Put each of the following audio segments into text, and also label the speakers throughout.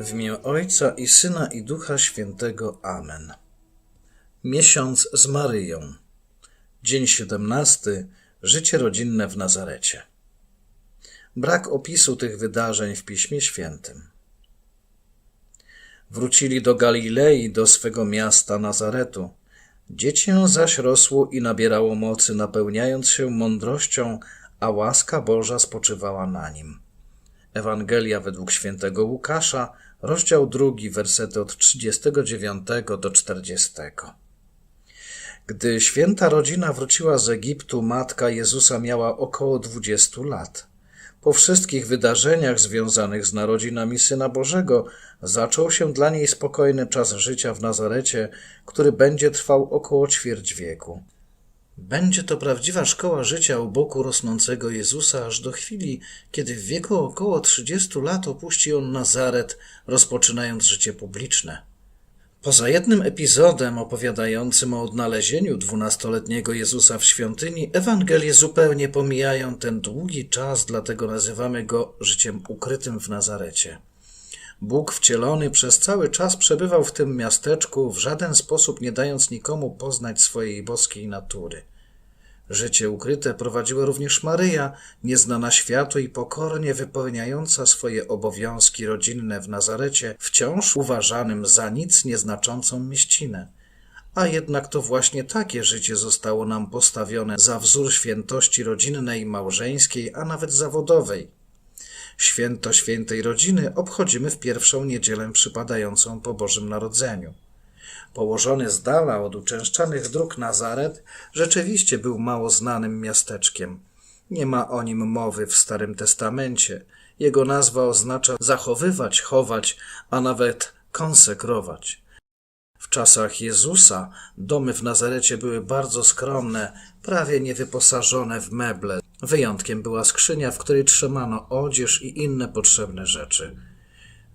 Speaker 1: W imię Ojca i Syna i Ducha Świętego. Amen. Miesiąc z Maryją. Dzień 17. Życie rodzinne w Nazarecie. Brak opisu tych wydarzeń w Piśmie Świętym. Wrócili do Galilei, do swego miasta Nazaretu. Dziecię zaś rosło i nabierało mocy, napełniając się mądrością, a łaska Boża spoczywała na nim. Ewangelia według świętego Łukasza, rozdział drugi, wersety od 39 do 40. Gdy święta rodzina wróciła z Egiptu, matka Jezusa miała około 20 lat. Po wszystkich wydarzeniach związanych z narodzinami Syna Bożego zaczął się dla niej spokojny czas życia w Nazarecie, który będzie trwał około ćwierć wieku. Będzie to prawdziwa szkoła życia u boku rosnącego Jezusa aż do chwili, kiedy w wieku około 30 lat opuści on Nazaret, rozpoczynając życie publiczne. Poza jednym epizodem opowiadającym o odnalezieniu dwunastoletniego Jezusa w świątyni, Ewangelie zupełnie pomijają ten długi czas, dlatego nazywamy go życiem ukrytym w Nazarecie. Bóg wcielony przez cały czas przebywał w tym miasteczku, w żaden sposób nie dając nikomu poznać swojej boskiej natury. Życie ukryte prowadziła również Maryja, nieznana światu i pokornie wypełniająca swoje obowiązki rodzinne w Nazarecie, wciąż uważanym za nic nieznaczącą mieścinę. A jednak to właśnie takie życie zostało nam postawione za wzór świętości rodzinnej, małżeńskiej, a nawet zawodowej. Święto świętej rodziny obchodzimy w pierwszą niedzielę przypadającą po Bożym Narodzeniu. Położony z dala od uczęszczanych dróg Nazaret rzeczywiście był mało znanym miasteczkiem. Nie ma o nim mowy w Starym Testamencie. Jego nazwa oznacza zachowywać, chować, a nawet konsekrować. W czasach Jezusa domy w Nazarecie były bardzo skromne, prawie niewyposażone w meble. Wyjątkiem była skrzynia, w której trzymano odzież i inne potrzebne rzeczy.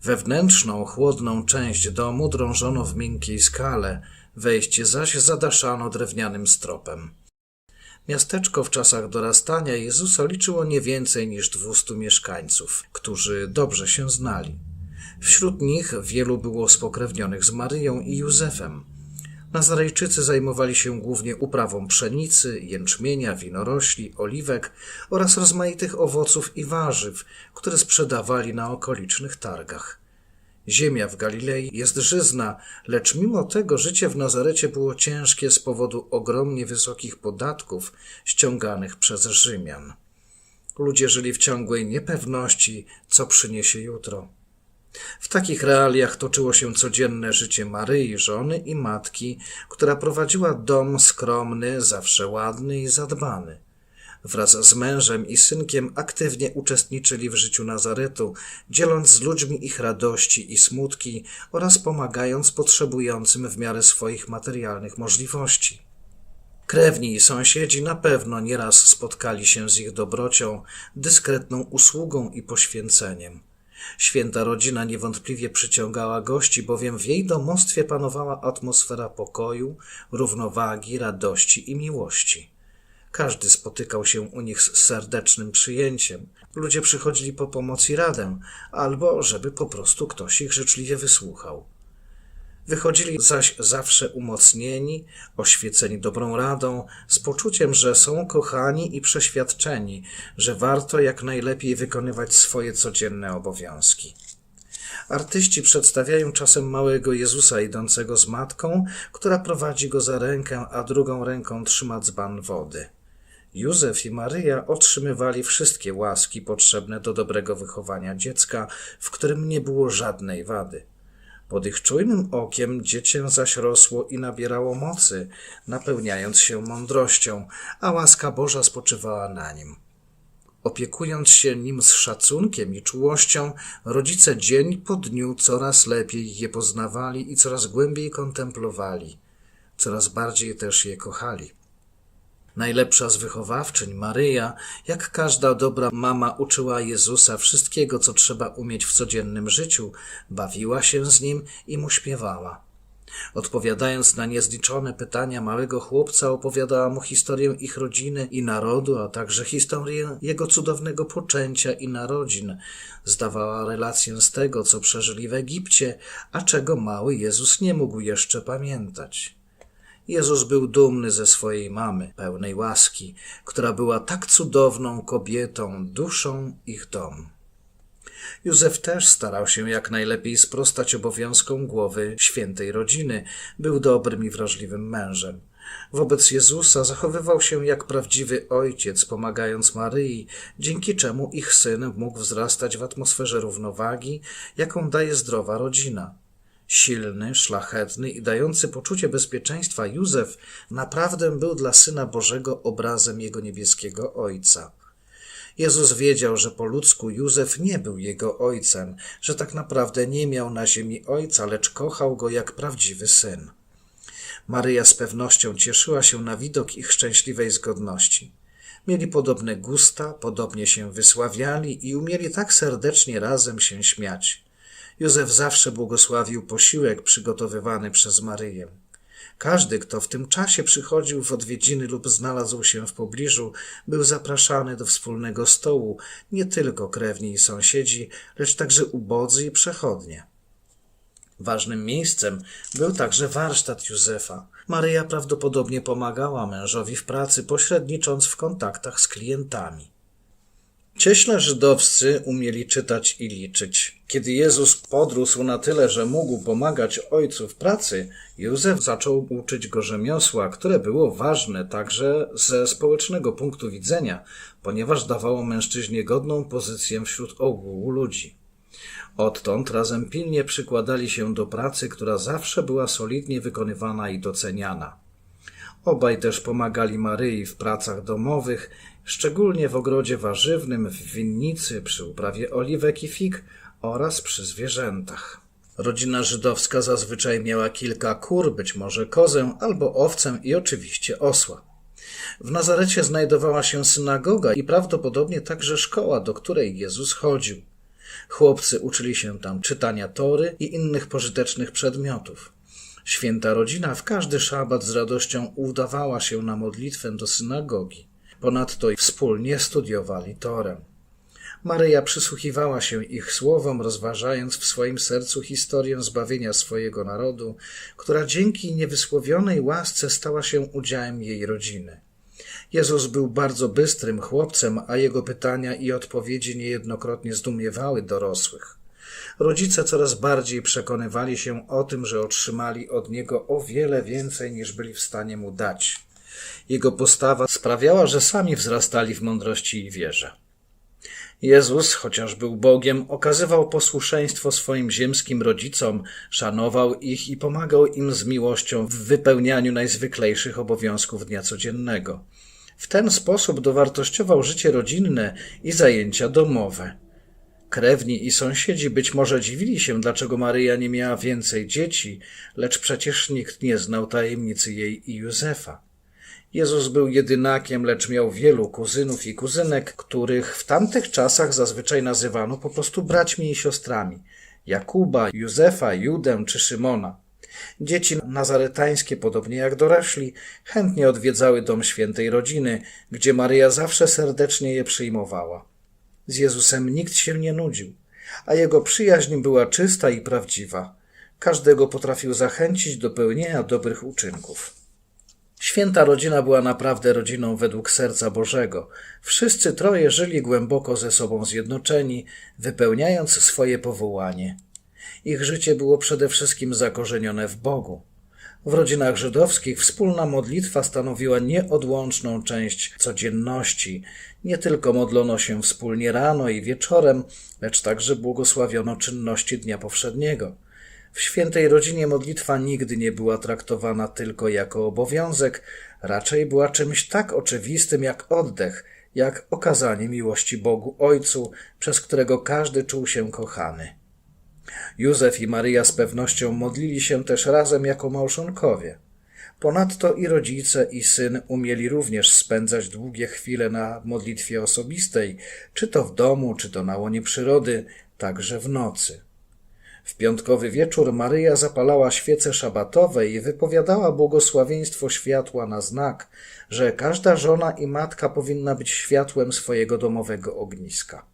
Speaker 1: Wewnętrzną, chłodną część domu drążono w miękkiej skale, wejście zaś zadaszano drewnianym stropem. Miasteczko w czasach dorastania Jezusa liczyło nie więcej niż dwustu mieszkańców, którzy dobrze się znali. Wśród nich wielu było spokrewnionych z Maryją i Józefem. Nazarejczycy zajmowali się głównie uprawą pszenicy, jęczmienia, winorośli, oliwek oraz rozmaitych owoców i warzyw, które sprzedawali na okolicznych targach. Ziemia w Galilei jest żyzna, lecz mimo tego życie w Nazarecie było ciężkie z powodu ogromnie wysokich podatków ściąganych przez Rzymian. Ludzie żyli w ciągłej niepewności, co przyniesie jutro. W takich realiach toczyło się codzienne życie Maryi, żony i matki, która prowadziła dom skromny, zawsze ładny i zadbany. Wraz z mężem i synkiem aktywnie uczestniczyli w życiu Nazaretu, dzieląc z ludźmi ich radości i smutki oraz pomagając potrzebującym w miarę swoich materialnych możliwości. Krewni i sąsiedzi na pewno nieraz spotkali się z ich dobrocią, dyskretną usługą i poświęceniem. Święta rodzina niewątpliwie przyciągała gości, bowiem w jej domostwie panowała atmosfera pokoju, równowagi, radości i miłości. Każdy spotykał się u nich z serdecznym przyjęciem. Ludzie przychodzili po pomoc i radę, albo żeby po prostu ktoś ich życzliwie wysłuchał. Wychodzili zaś zawsze umocnieni, oświeceni dobrą radą, z poczuciem, że są kochani i przeświadczeni, że warto jak najlepiej wykonywać swoje codzienne obowiązki. Artyści przedstawiają czasem małego Jezusa idącego z matką, która prowadzi go za rękę, a drugą ręką trzyma dzban wody. Józef i Maryja otrzymywali wszystkie łaski potrzebne do dobrego wychowania dziecka, w którym nie było żadnej wady. Pod ich czujnym okiem dziecię zaś rosło i nabierało mocy, napełniając się mądrością, a łaska Boża spoczywała na nim. Opiekując się nim z szacunkiem i czułością, rodzice dzień po dniu coraz lepiej je poznawali i coraz głębiej kontemplowali, coraz bardziej też je kochali. Najlepsza z wychowawczyń, Maryja, jak każda dobra mama, uczyła Jezusa wszystkiego, co trzeba umieć w codziennym życiu, bawiła się z nim i mu śpiewała. Odpowiadając na niezliczone pytania małego chłopca, opowiadała mu historię ich rodziny i narodu, a także historię jego cudownego poczęcia i narodzin. Zdawała relację z tego, co przeżyli w Egipcie, a czego mały Jezus nie mógł jeszcze pamiętać. Jezus był dumny ze swojej mamy, pełnej łaski, która była tak cudowną kobietą, duszą ich domu. Józef też starał się jak najlepiej sprostać obowiązkom głowy świętej rodziny. Był dobrym i wrażliwym mężem. Wobec Jezusa zachowywał się jak prawdziwy ojciec, pomagając Maryi, dzięki czemu ich syn mógł wzrastać w atmosferze równowagi, jaką daje zdrowa rodzina. Silny, szlachetny i dający poczucie bezpieczeństwa Józef naprawdę był dla Syna Bożego obrazem jego niebieskiego Ojca. Jezus wiedział, że po ludzku Józef nie był jego ojcem, że tak naprawdę nie miał na ziemi ojca, lecz kochał go jak prawdziwy syn. Maryja z pewnością cieszyła się na widok ich szczęśliwej zgodności. Mieli podobne gusta, podobnie się wysławiali i umieli tak serdecznie razem się śmiać. Józef zawsze błogosławił posiłek przygotowywany przez Maryję. Każdy, kto w tym czasie przychodził w odwiedziny lub znalazł się w pobliżu, był zapraszany do wspólnego stołu, nie tylko krewni i sąsiedzi, lecz także ubodzy i przechodnie. Ważnym miejscem był także warsztat Józefa. Maryja prawdopodobnie pomagała mężowi w pracy, pośrednicząc w kontaktach z klientami. Cieśle żydowscy umieli czytać i liczyć. Kiedy Jezus podrósł na tyle, że mógł pomagać ojcu w pracy, Józef zaczął uczyć go rzemiosła, które było ważne także ze społecznego punktu widzenia, ponieważ dawało mężczyźnie godną pozycję wśród ogółu ludzi. Odtąd razem pilnie przykładali się do pracy, która zawsze była solidnie wykonywana i doceniana. Obaj też pomagali Maryi w pracach domowych, szczególnie w ogrodzie warzywnym, w winnicy, przy uprawie oliwek i fig oraz przy zwierzętach. Rodzina żydowska zazwyczaj miała kilka kur, być może kozę albo owcę i oczywiście osła. W Nazarecie znajdowała się synagoga i prawdopodobnie także szkoła, do której Jezus chodził. Chłopcy uczyli się tam czytania tory i innych pożytecznych przedmiotów. Święta rodzina w każdy szabat z radością udawała się na modlitwę do synagogi. Ponadto wspólnie studiowali Torę. Maryja przysłuchiwała się ich słowom, rozważając w swoim sercu historię zbawienia swojego narodu, która dzięki niewysłowionej łasce stała się udziałem jej rodziny. Jezus był bardzo bystrym chłopcem, a jego pytania i odpowiedzi niejednokrotnie zdumiewały dorosłych. Rodzice coraz bardziej przekonywali się o tym, że otrzymali od niego o wiele więcej niż byli w stanie mu dać. Jego postawa sprawiała, że sami wzrastali w mądrości i wierze. Jezus, chociaż był Bogiem, okazywał posłuszeństwo swoim ziemskim rodzicom, szanował ich i pomagał im z miłością w wypełnianiu najzwyklejszych obowiązków dnia codziennego. W ten sposób dowartościował życie rodzinne i zajęcia domowe. Krewni i sąsiedzi być może dziwili się, dlaczego Maryja nie miała więcej dzieci, lecz przecież nikt nie znał tajemnicy jej i Józefa. Jezus był jedynakiem, lecz miał wielu kuzynów i kuzynek, których w tamtych czasach zazwyczaj nazywano po prostu braćmi i siostrami Jakuba, Józefa, Judę czy Szymona. Dzieci nazaretańskie, podobnie jak dorośli, chętnie odwiedzały dom świętej rodziny, gdzie Maryja zawsze serdecznie je przyjmowała. Z Jezusem nikt się nie nudził, a jego przyjaźń była czysta i prawdziwa. Każdego potrafił zachęcić do pełnienia dobrych uczynków. Święta rodzina była naprawdę rodziną według serca Bożego. Wszyscy troje żyli głęboko ze sobą zjednoczeni, wypełniając swoje powołanie. Ich życie było przede wszystkim zakorzenione w Bogu. W rodzinach żydowskich wspólna modlitwa stanowiła nieodłączną część codzienności. Nie tylko modlono się wspólnie rano i wieczorem, lecz także błogosławiono czynności dnia powszedniego. W świętej rodzinie modlitwa nigdy nie była traktowana tylko jako obowiązek, raczej była czymś tak oczywistym jak oddech, jak okazanie miłości Bogu Ojcu, przez którego każdy czuł się kochany. Józef i Maryja z pewnością modlili się też razem jako małżonkowie. Ponadto i rodzice, i syn umieli również spędzać długie chwile na modlitwie osobistej, czy to w domu, czy to na łonie przyrody, także w nocy. W piątkowy wieczór Maryja zapalała świece szabatowe i wypowiadała błogosławieństwo światła na znak, że każda żona i matka powinna być światłem swojego domowego ogniska.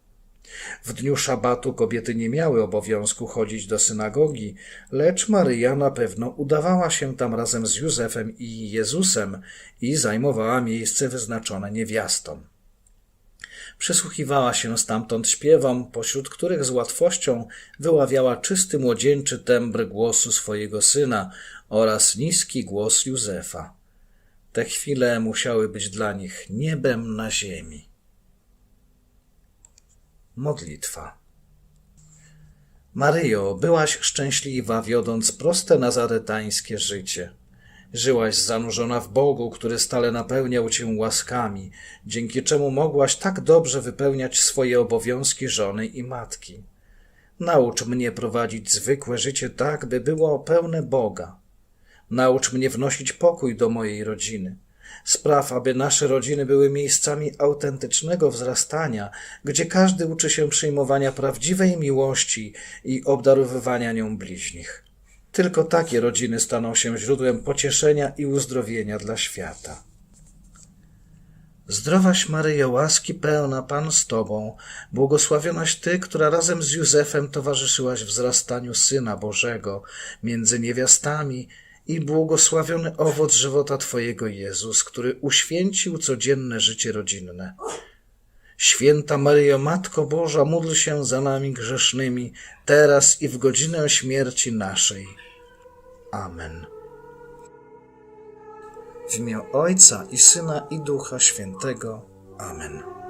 Speaker 1: W dniu szabatu kobiety nie miały obowiązku chodzić do synagogi, lecz Maryja na pewno udawała się tam razem z Józefem i Jezusem i zajmowała miejsce wyznaczone niewiastom. Przysłuchiwała się stamtąd śpiewom, pośród których z łatwością wyławiała czysty młodzieńczy tembr głosu swojego syna oraz niski głos Józefa. Te chwile musiały być dla nich niebem na ziemi. Modlitwa. Maryjo, byłaś szczęśliwa, wiodąc proste nazaretańskie życie. Żyłaś zanurzona w Bogu, który stale napełniał cię łaskami, dzięki czemu mogłaś tak dobrze wypełniać swoje obowiązki żony i matki. Naucz mnie prowadzić zwykłe życie tak, by było pełne Boga. Naucz mnie wnosić pokój do mojej rodziny. Spraw, aby nasze rodziny były miejscami autentycznego wzrastania, gdzie każdy uczy się przyjmowania prawdziwej miłości i obdarowywania nią bliźnich. Tylko takie rodziny staną się źródłem pocieszenia i uzdrowienia dla świata. Zdrowaś Maryjo, łaski pełna, Pan z Tobą, błogosławionaś Ty, która razem z Józefem towarzyszyłaś wzrastaniu Syna Bożego między niewiastami i błogosławiony owoc żywota Twojego Jezus, który uświęcił codzienne życie rodzinne. Święta Maryjo, Matko Boża, módl się za nami grzesznymi, teraz i w godzinę śmierci naszej. Amen. W imię Ojca i Syna i Ducha Świętego. Amen.